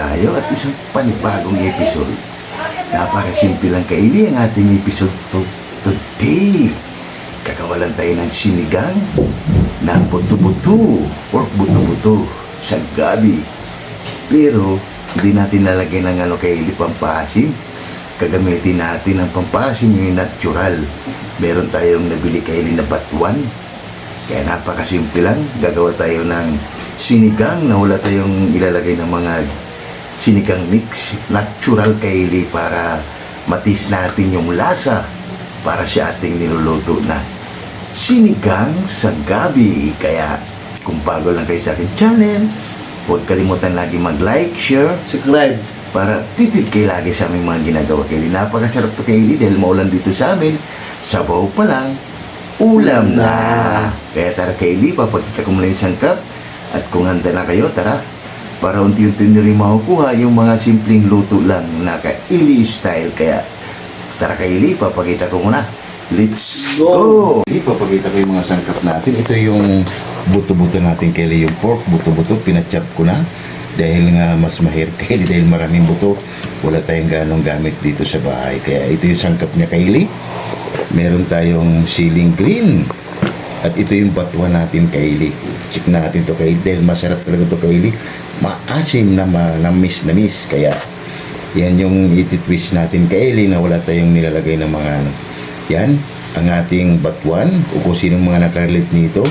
tayo at isang panibagong episode. Napakasimple lang kaili ang ating episode to today. Kakawalan tayo ng sinigang na buto-buto or buto-buto sa gabi. Pero hindi natin lalagyan ng ano kaili pampasim. Gagamitin natin ang pampasim yung natural. Meron tayong nabili kaili na batuan. Kaya napakasimple lang. Gagawa tayo ng sinigang na wala tayong ilalagay ng mga sinigang mix. Natural kaili para matis natin yung lasa para sa ating niluluto na sinigang sa gabi. Kaya kung bago lang kayo sa akin channel, huwag kalimutan lagi mag-like, share, Subscribe. para titid kayo lagi sa aming mga ginagawa kayo. Napakasarap to kayo dahil maulan dito sa amin. Sabaw pa lang, ulam na. Kaya tara Kaylee, papakita ko muna yung sangkap. At kung handa na kayo, tara. Para unti-unti rin makukuha yung mga simpleng luto lang na ka-ili style. Kaya tara Kaylee, papakita ko muna. Let's go! Kaylee, papakita ko yung mga sangkap natin. Ito yung buto-buto natin Kaylee. Yung pork, buto-buto, pinachop ko na dahil nga mas mahirap kaili dahil maraming buto wala tayong ganong gamit dito sa bahay kaya ito yung sangkap niya kaili meron tayong ceiling green at ito yung batuan natin kaili check natin to kaili dahil masarap talaga to kaili maasim na ma, na miss na miss kaya yan yung ititwist natin kaili na wala tayong nilalagay ng mga ano yan ang ating batuan o kung sino mga nakarelate nito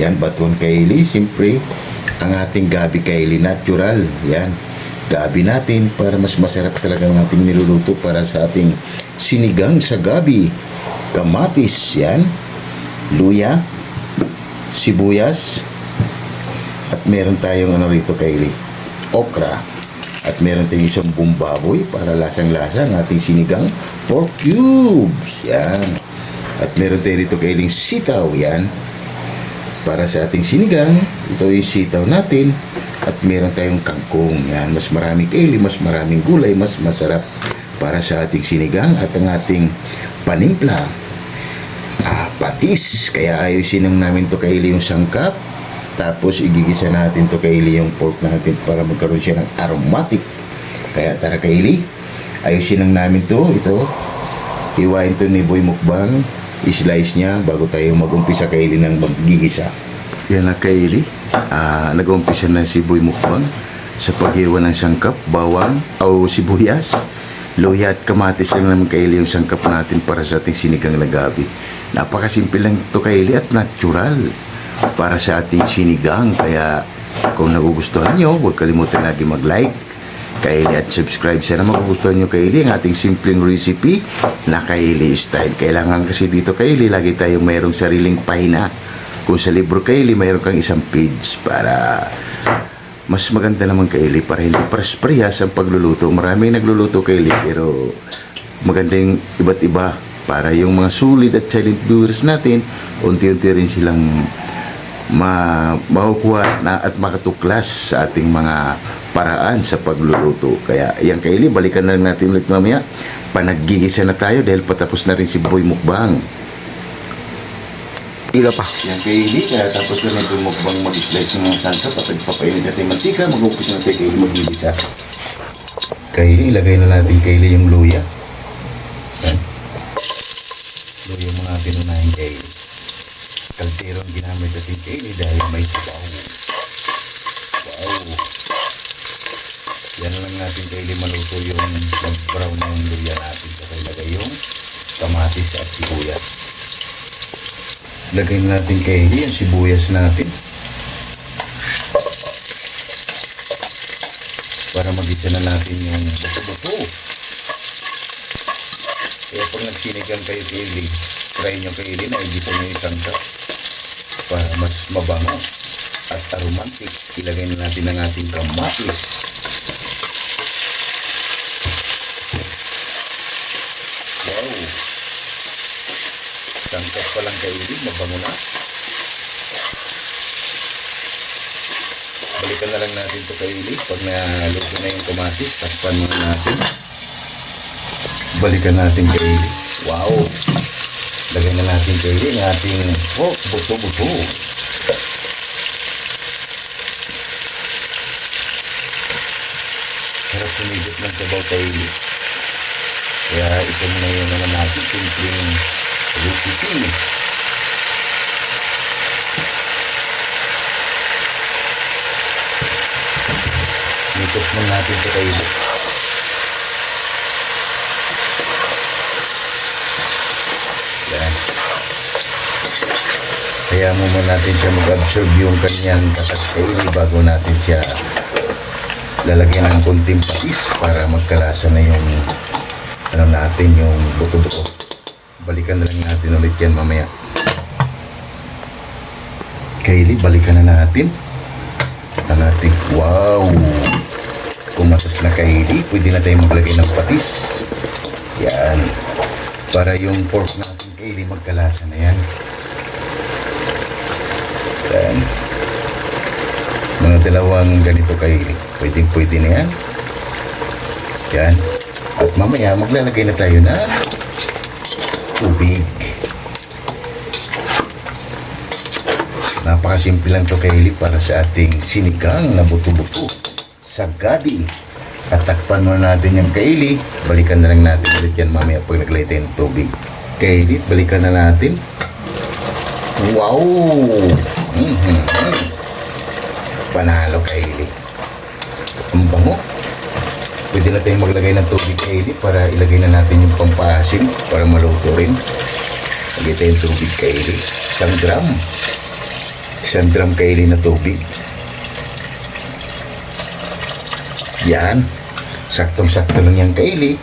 yan batuan kaili siyempre ang ating gabi kaili natural. Yan. Gabi natin para mas masarap talaga ang ating niluluto para sa ating sinigang sa gabi. Kamatis, yan. Luya, sibuyas, at meron tayong ano rito kaili, okra. At meron tayong isang bumbaboy para lasang-lasa ang ating sinigang pork cubes. Yan. At meron tayo rito kailing sitaw. Yan para sa ating sinigang. Ito yung sitaw natin. At meron tayong kangkong. Yan, mas maraming kaili, mas maraming gulay, mas masarap para sa ating sinigang at ang ating panimpla. Ah, patis. Kaya ayusin lang namin to kaili yung sangkap. Tapos igigisa natin to kaili yung pork natin para magkaroon siya ng aromatic. Kaya tara kaili, ayusin lang namin to. Ito, hiwain to ni Boy Mukbang i-slice niya bago tayo mag-umpisa kaili ng maggigisa. Yan na kaili. Ah, nag-umpisa na si Boy Mukbang sa paghiwa ng sangkap, bawang, o sibuyas, luya at kamatis lang naman kaili yung sangkap natin para sa ating sinigang na gabi. Napakasimple lang ito kaili at natural para sa ating sinigang. Kaya kung nagugustuhan nyo, huwag kalimutan lagi mag-like, Kaili at subscribe. Sana magugustuhan nyo Kaili ang ating simpleng recipe na Kaili style. Kailangan kasi dito Kaili, lagi tayong mayroong sariling pahina. Kung sa libro Kaili, mayroon kang isang page para mas maganda naman Kaili para hindi press-prehas ang pagluluto. Marami nagluluto Kaili pero maganda yung iba't iba para yung mga sulit at silent viewers natin, unti-unti rin silang ma makukuha na at makatuklas sa ating mga paraan sa pagluluto. Kaya yan kaili, balikan na lang natin ulit mamaya. Panaggigisa na tayo dahil patapos na rin si Boy Mukbang. Ila pa. Yan kaili, kaya tapos na rin Boy Mukbang mag-slice ng mga salsa at nagpapainit natin mantika, mag-upit na tayo kaili maggigisa. Kaili, ilagay na natin kaili yung luya. Yan. Luya mo natin unahin kaili. Kaltero ang ginamit natin kaili dahil may sabaw. Wow! Yan lang natin kaili maluto yung mag-brown na yung luya natin. Saka ilagay yung kamatis at sibuyas. Lagay na natin kaili yung sibuyas natin. Para magisa na natin yung buto-buto. Kaya pag nagsinigang kayo kaili, try nyo kaili na igisa nyo yung sangkap para mas mabango at aromatic. Ilagay na natin ang ating kamatis. Wow! Sangkap pa lang kaili, mabango na. Balikan na lang natin ito kaili. Pag naluto na yung kamatis, takpan muna natin. Balikan natin kaili. Wow! Lagyan na natin kaili ng ating pork buto-buto. umigit ng sabaw kaili. Kaya ito muna yung naman natin simpleng recipe. Mikos lang natin sa kaili. Yan. Kaya mo muna natin siya mag-absorb yung kanyang katas kaili bago natin siya lalagyan ng konting patis para magkalasa na yung ano natin yung buto-buto. Balikan na lang natin ulit yan mamaya. Kaylee, balikan na natin. Ang ating, wow! Kumatas na Kaylee, pwede na tayo maglagay ng patis. Yan. Para yung pork natin, Kaylee, magkalasa na yan. Yan. Mga dalawang ganito Kaylee. Pwede, pwede na yan. Yan. At mamaya, maglalagay na tayo ng tubig. Napakasimple lang to Kaylee para sa ating sinigang na buto-buto sa gabi. Tatakpan muna natin yung Kaylee. Balikan na lang natin ulit yan mamaya pag naglagay tayo ng tubig. Kaylee, balikan na natin. Wow! Mhm. Panalo Kaylee. Ang bango. Pwede na tayong maglagay ng tubig Kaylee para ilagay na natin yung pampasim para maluto rin. Lagay tayong tubig Kaylee. Isang gram. Isang gram Kaylee na tubig. Yan. Saktong-sakto lang yan Kaylee.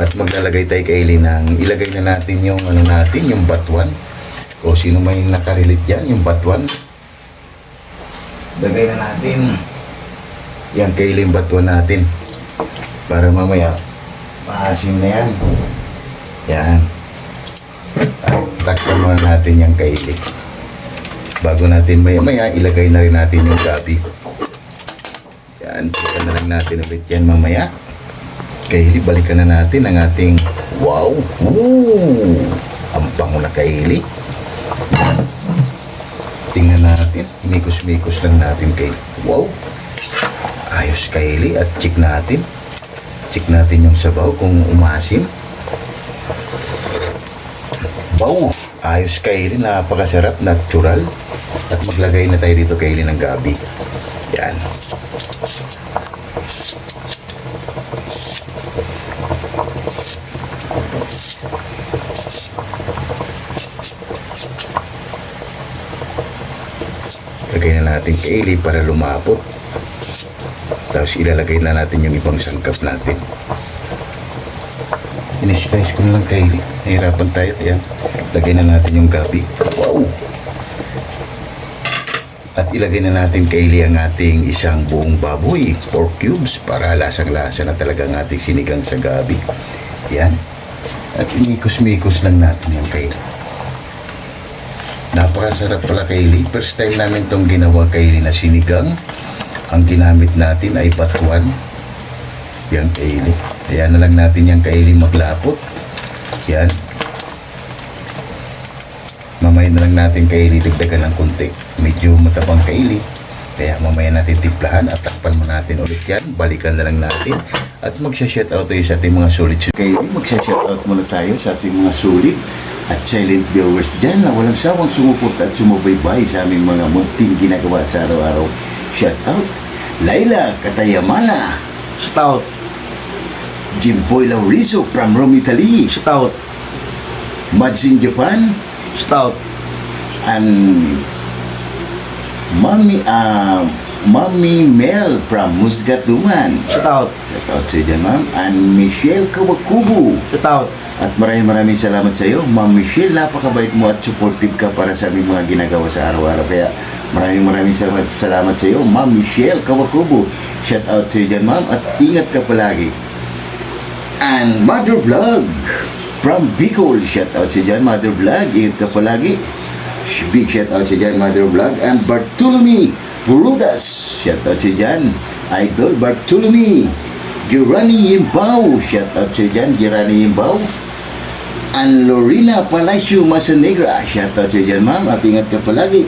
At maglalagay tayo Kaylee ng ilagay na natin yung ano natin, yung batuan. O sino may nakarelate dyan, yung batuan. Lagay na natin. Yan Kaylee yung batuan natin. Para mamaya, maasim na yan. Yan. Takpan muna natin yung Kaylee. Bago natin maya maya, ilagay na rin natin yung gabi. Yan, balikan na lang natin ulit yan mamaya. Kaylee, balikan na natin ang ating wow! Ooh! Ang bango na Kaylee. Tingnan natin. Mikos-mikos lang natin kay Wow! Ayos Kaylee at check natin. Check natin yung sabaw kung umasim. Wow! Ayos Kaylee. Napakasarap. Natural. At maglagay na tayo dito Kaylee ng gabi. Yan. Natin kaili para lumapot. Tapos ilalagay na natin yung ibang sangkap natin. Inislice ko na lang kaili. Nahirapan tayo. Ayan. Lagay na natin yung gabi. Wow! At ilagay na natin kaili ang ating isang buong baboy, pork cubes, para lasang-lasa na talaga ang ating sinigang sa gabi. Yan. At inikos-mikos lang natin yung kaili. Napakasarap pala Kaylee. First time namin itong ginawa Kaylee na sinigang. Ang ginamit natin ay batuan. Yan Kaylee. Kaya na lang natin yung Kaylee maglapot. Yan. Mamaya na lang natin Kaylee dagdagan ng konti. Medyo matabang Kaylee. Kaya mamaya natin timplahan at takpan mo natin ulit yan. Balikan na lang natin. At magsha-shoutout tayo sa ating mga solid. Kaylee, magsha-shoutout muna tayo sa ating mga solid at silent viewers dyan na walang sawang sumuporta at sumubaybay sa aming mga munting ginagawa sa araw-araw. Shout out, Laila Katayamana, Stout. Jimboy Laurizo from Rome, Italy, Stout. Mads in Japan, Stout. and Mami, uh, Mami Mel from Musgat Duman. Stout. Shout out sa dyan, ma'am. And Michelle Kawakubu. Stout. At maraming maraming salamat sa iyo. Ma'am Michelle, napakabait mo at supportive ka para sa aming mga ginagawa sa araw-araw. Kaya maraming maraming salamat, salamat sa iyo. Ma'am Michelle Kawakubo. Shout out sa iyo dyan, ma'am. At ingat ka palagi. And Mother Vlog from Bicol. Shout out sa iyo dyan, Mother Vlog. Ingat ka palagi. Big shout out sa iyo dyan, Mother Vlog. And Bartolome Burudas. Shout out sa iyo dyan. Idol Bartolome. Girani Imbao. Shout out sa iyo dyan, Girani Imbao. Ang Lorena Palacio Masanegra. Shoutout sa dyan, ma'am. At ingat ka palagi.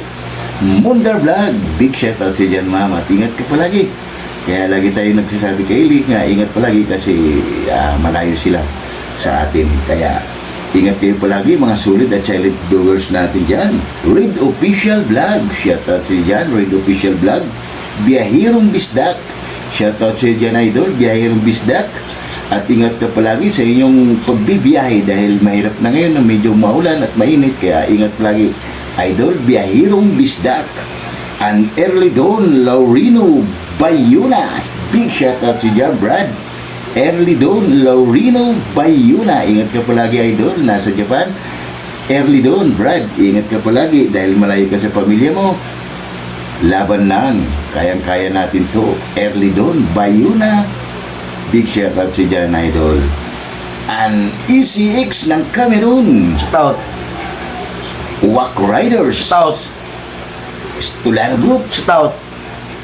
Mundar Vlog. Big shoutout sa dyan, ma'am. At ingat ka palagi. Kaya lagi tayo nagsasabi kay Eli nga ingat palagi kasi ah, malayo sila sa atin. Kaya ingat kayo palagi mga sulit at silent viewers natin dyan. Red Official Vlog. Shoutout sa dyan. Red Official Vlog. Biyahirong Bisdak. Shoutout sa dyan idol. Biyahirong Bisdak. At ingat ka palagi sa inyong pagbibiyahe dahil mahirap na ngayon na medyo maulan at mainit. Kaya ingat palagi. Idol, Biyahirong Bisdak. An early dawn, Laurino Bayuna. Big shout out to Jan Brad. Early dawn, Laurino Bayuna. Ingat ka palagi, idol. Nasa Japan. Early dawn, Brad. Ingat ka palagi dahil malayo ka sa pamilya mo. Laban lang. Kayang-kaya natin to. Early dawn, Bayuna. Big shout out si Jan, idol. An ECX ng Cameroon. Stout. Wack Riders. Stout. Stulano Group. Stout.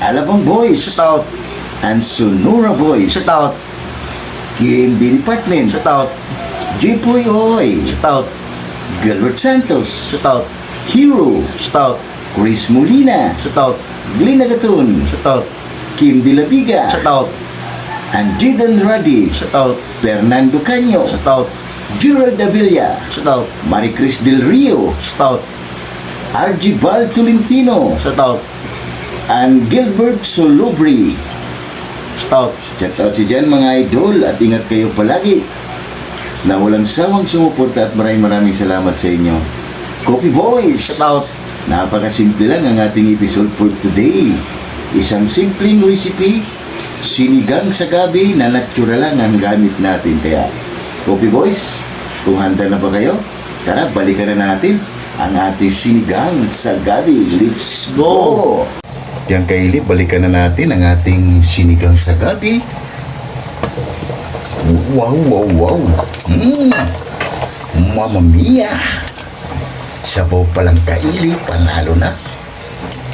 Alabang Boys. Stout. And Sonora Boys. Stout. KMD Department. Stout. Jipoy Oy. Stout. Gilbert Santos. Stout. Hero. Stout. Chris Molina. Stout. Glenn Agaton. Stout. Kim De La And Jidan Radi. Stout. Fernando Canyo. Stout. Gerald Avilla. Stout. Maricris Del Rio. Stout. RG Val Tolentino. Stout. And Gilbert Solubri. Stout. Shout out si dyan mga idol at ingat kayo palagi na walang sawang sumuporta at maraming maraming salamat sa inyo. Coffee Boys! Shout out. Napakasimple lang ang ating episode for today. Isang simpleng recipe, sinigang sa gabi na natural lang ang gamit natin. Kaya, Coffee Boys, kung handa na ba kayo, tara balikan na natin ang ating sinigang sa gabi. Let's go! Yan Kylie, balikan na natin ang ating sinigang sa gabi. Wow, wow, wow. Mmm. Mamma mia. Sabaw palang kaili, panalo na.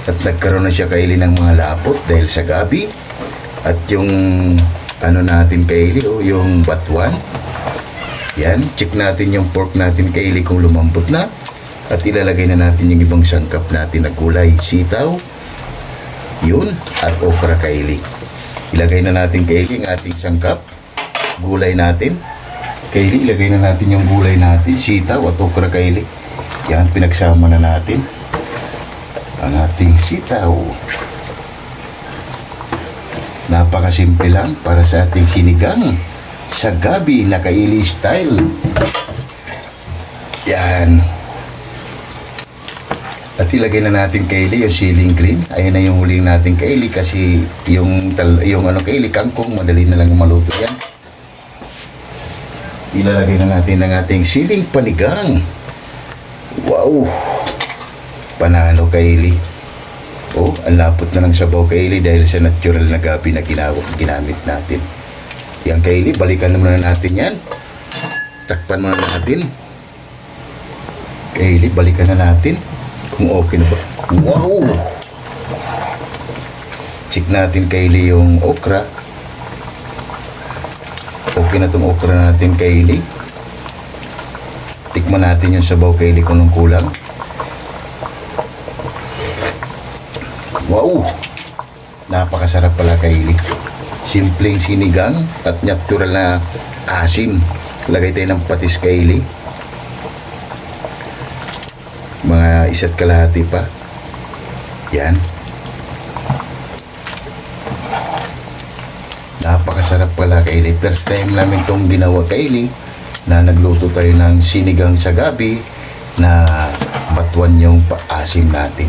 At nagkaroon na siya kaili ng mga lapot dahil sa gabi. At yung ano natin kaili, o yung batuan. Yan, check natin yung pork natin kaili kung lumambot na. At ilalagay na natin yung ibang sangkap natin na gulay. Sitaw, yun, at okra kaili. Ilagay na natin kaili ang ating sangkap. Gulay natin. Kaili, ilagay na natin yung gulay natin. Sitaw at okra kaili. Yan, pinagsama na natin. Ang ating sitaw. Napakasimple lang para sa ating sinigang. Sa gabi na kaili style. Yan. At ilagay na natin kaili yung ceiling green. Ayun na yung huling natin kaili kasi yung, yung ano kaili kangkong madali na lang maluto yan. Ilalagay na natin ang ating ceiling panigang. Wow! Panalo kaili. Oh, ang lapot na ng sabaw kaili dahil sa natural na gabi na ginawag, ginamit natin. Yan kaili, balikan na natin yan. Takpan muna natin. Kaili, balikan na natin kung okay na ba. Wow! Check natin kaili yung okra. Okay na tong okra natin kaili. Tikman natin yung sabaw kaili kung kulang. Wow! Napakasarap pala kaili. Simpleng sinigang at natural na asim. Lagay tayo ng patis kaili mga isa't kalahati pa. Yan. Napakasarap pala kaili. First time namin itong ginawa kaili na nagluto tayo ng sinigang sa gabi na batuan yung paasim natin.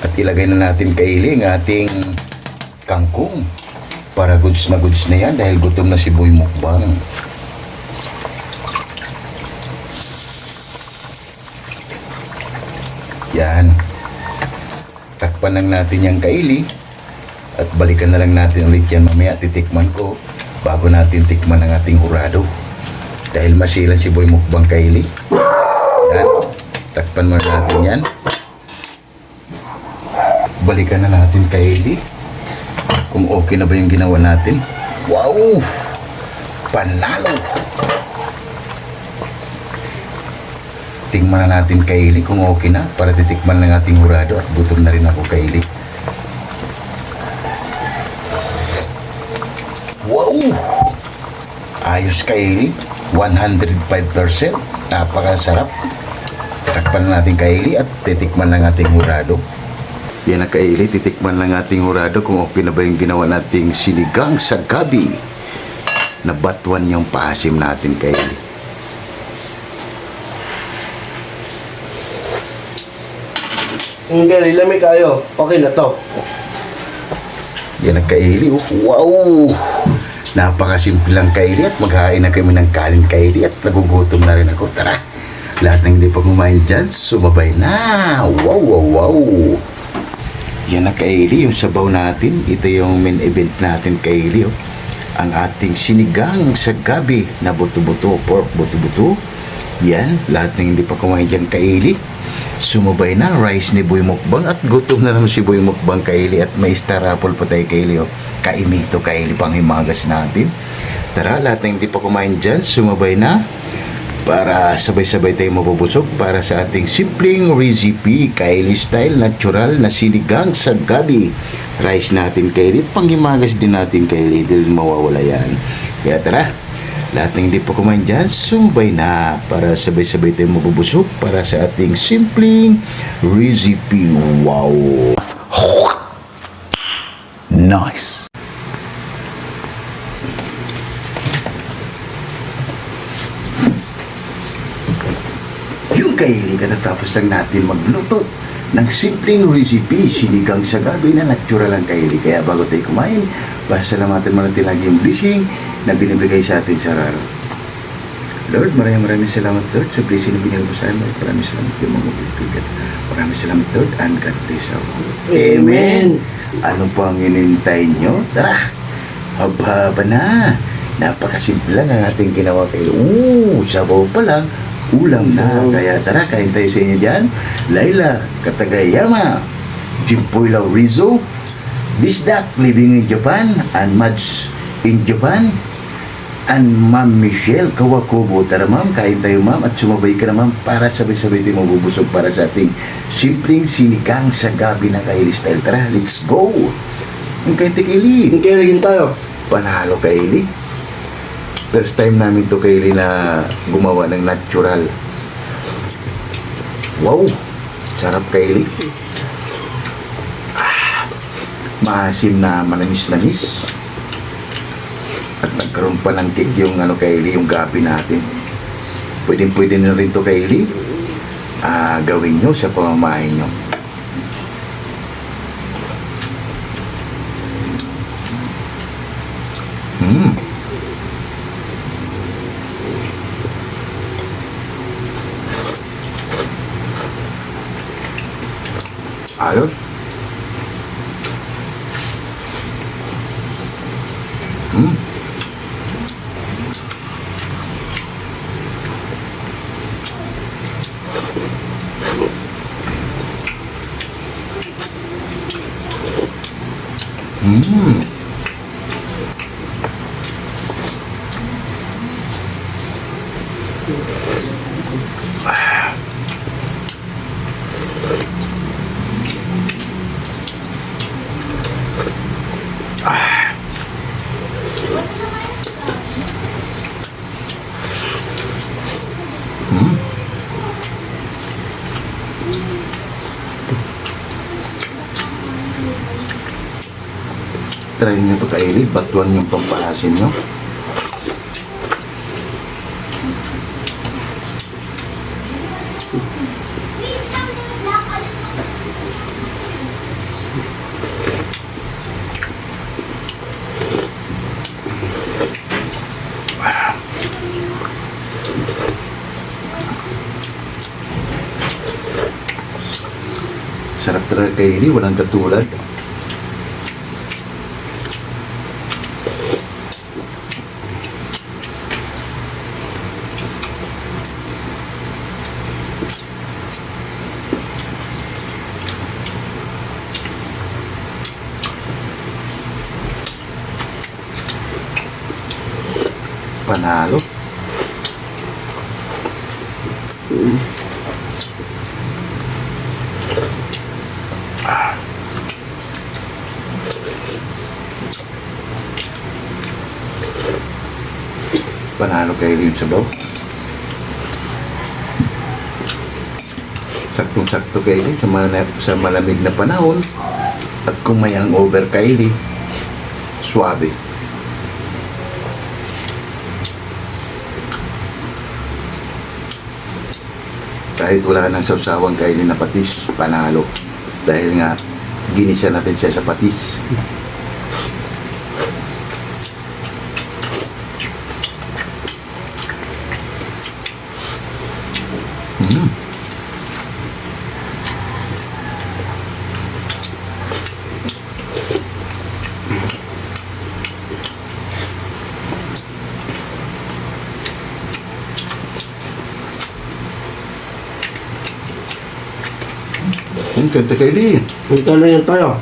At ilagay na natin kaili ang ating kangkong para goods na goods na yan dahil gutom na si Boy Mukbang. Yan. Takpan lang natin yung kaili. At balikan na lang natin ulit yan mamaya. Titikman ko bago natin tikman ang ating hurado. Dahil masilan si Boy Mukbang kaili. Yan. Takpan muna natin yan balikan na natin kay Eddie kung okay na ba yung ginawa natin. Wow! Panalo! Tingnan na natin kay Eli kung okay na para titikman ng ating hurado at gutom na rin ako kay Eli. Wow! Ayos kay Eli. 105%. Napakasarap. Takpan na natin kay Eli at titikman ng ating hurado. Yan ang kaili, titikman lang ating hurado kung okay na ba yung ginawa nating sinigang sa gabi. Nabatuan yung paasim natin kaili. Hindi, lamig kayo. Okay na to. Yan ang kaili. Wow! Napakasimple lang kaili at maghain na kami ng kanin kaili at nagugutom na rin ako. Tara! Lahat ng hindi pa kumain dyan, sumabay na! Wow, wow, wow! Yan ang kaili, yung sabaw natin. Ito yung main event natin kaili. Oh. Ang ating sinigang sa gabi na buto-buto, pork buto-buto. Yan, lahat ng hindi pa kumain dyan kaili. Sumabay na, rice ni Boy Mukbang at gutom na naman si Boy Mukbang kaili at may star apple pa tayo kaili. Oh. Kaimito kaili pang himagas natin. Tara, lahat ng hindi pa kumain dyan, sumabay na para sabay-sabay tayo mabubusog para sa ating simpleng recipe Kylie style natural na sinigang sa gabi. Rice natin Kylie. Panghimagas din natin Kylie. Hindi rin mawawala yan. Kaya tara lahat ng hindi pa kumain dyan sumbay na para sabay-sabay tayo mabubusog para sa ating simpleng recipe. Wow! Nice Yung kaili katatapos lang natin magluto ng simpleng recipe, sinigang sa gabi na natural ang kaili. Kaya bago tayo kumain, pasalamatan mo natin lagi yung blessing na binibigay sa atin sa araw. Lord, maraming maraming salamat Lord sa blessing na binigay mo sa amin. Maraming salamat po mga kaibigan. Maraming salamat Lord and God bless us. Amen. Ano pa ang inintay nyo? Tara! Haba-haba na! Napakasimple lang ang ating ginawa kayo. Oo, sabaw pa lang. Ulam na. Kaya tara, kain tayo sa inyo dyan. Laila Katagayama, Jimpoy Rizzo, Bisdak living in Japan, and Mads in Japan, and Ma'am Michelle Kawakubo. Tara ma'am, kain tayo ma'am at sumabay ka na ma'am para sabay-sabay tayo mabubusog para sa ating simpleng sinigang sa gabi na Kaili style. Tara, let's go! Ang kain tayo Kaili. Hindi, lagyan tayo. Panalo Kaili. First time namin to Kaili na gumawa ng natural. Wow! Sarap Kaili. Ah, maasim na manamis-namis. At nagkaroon pa ng cake yung ano Kaili, yung gabi natin. Pwede pwede na rin to Kaili. Ah, gawin nyo sa pamamahay nyo. Ayos. Try nyo to kaili, batuan yung pampalasin nyo. Sarap talaga kaili, walang katulad. Panalo. Panalo kay Rin Sabaw. Saktong-sakto kay Rin sa, mana- sa malamig na panahon. At kung may hangover kay Rin, suabe. Kahit wala nang sausawang kay Rin na patis, panalo. Dahil nga, ginisa natin siya sa patis. Ang ganda kayo din. Punta na yan tayo.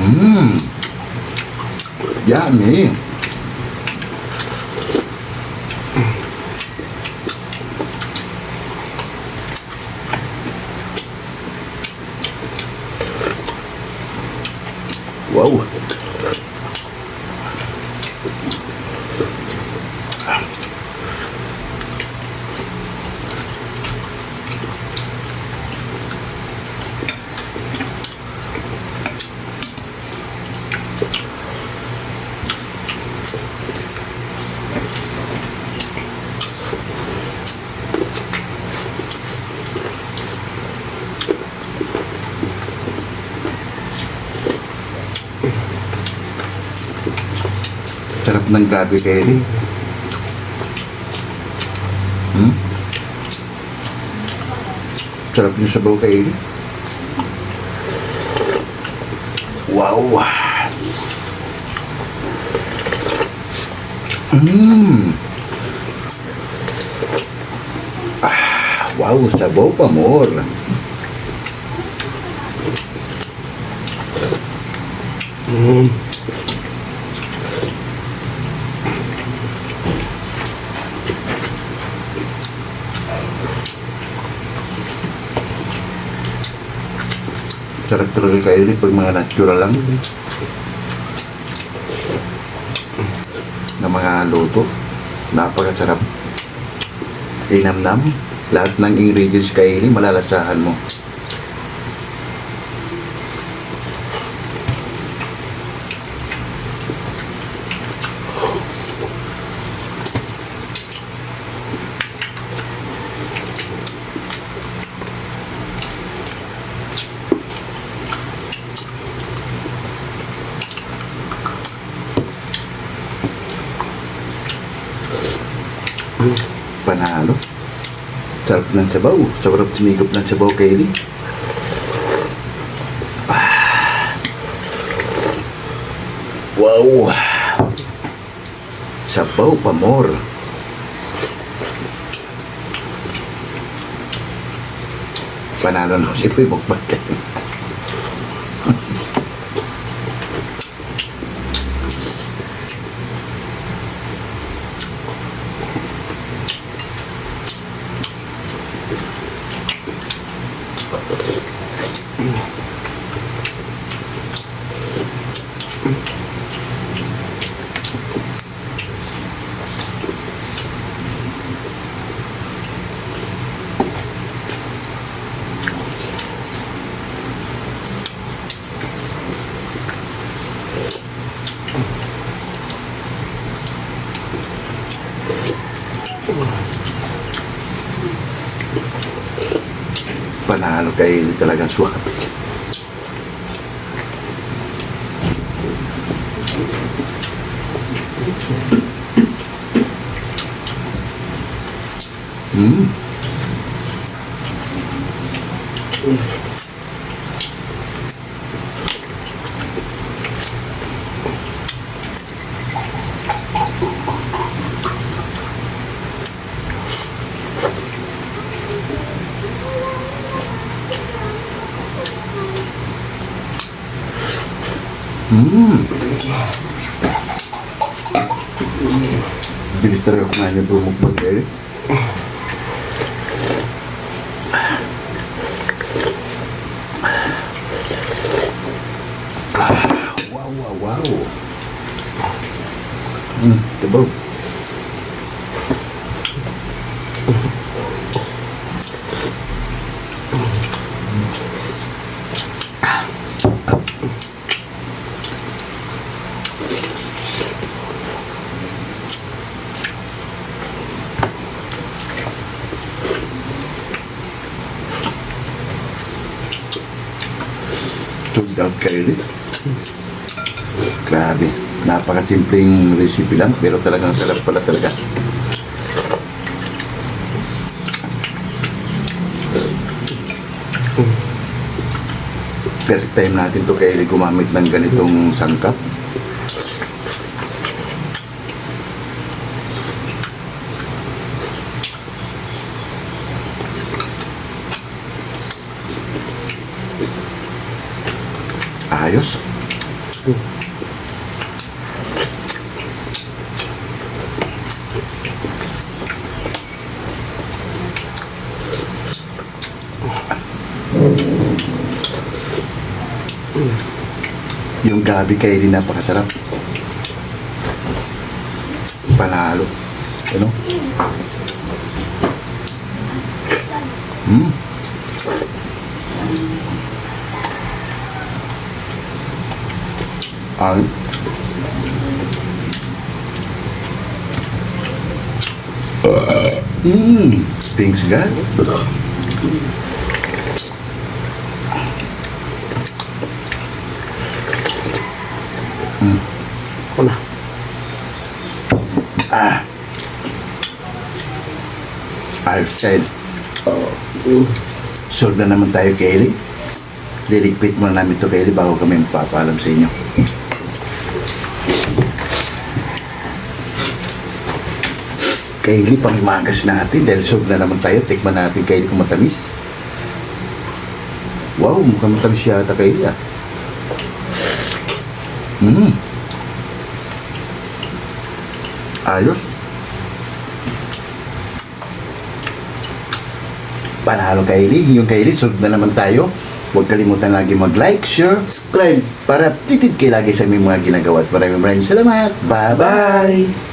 Mmm. Yummy. Wow. Sarap ng gabi kay Eri. Hmm? Sarap yung sabaw kay Eri. Wow! Mmm! Ah, wow, sabaw pa more. Mm. Sarap talaga kay Eri pag mga natural lang. Na mga luto. Napakasarap. Inamnam. Lahat ng ingredients kay Eri, malalasahan mo. Panalo. Sarap ng sabaw. Sarap tumigop ng sabaw Eri. Ah. Wow! Sabaw pa more. Panalo na si Puy Bukbak. Panalo kay talagang suwabe. hanya dua muka wow wow wow. Hmm tebal Napakasimpleng recipe lang, pero talagang sarap pala talaga. First time natin to kaya gumamit ng ganitong sangkap. Ayos. Yung gabi kayo din napakasarap. Panalo. Ano? Hmm. Ang Hmm, thanks God. Ako na. Ah. Ayos Kyle. Solve na naman tayo, Kaylee. Liligpit muna namin to, Kaylee, bago kami magpapaalam sa inyo. Kaylee, pangimagas natin dahil solve na naman tayo. Tikman natin, Kaylee, kung matamis. Wow, mukhang matamis yata, Kaylee, ah. Hmm. Ayos. Panalo Kylie, yung Kylie, sunod na naman tayo. Huwag kalimutan lagi mag-like, share, subscribe para titid kayo lagi sa aming mga ginagawa. At maraming maraming salamat. Bye-bye! Bye!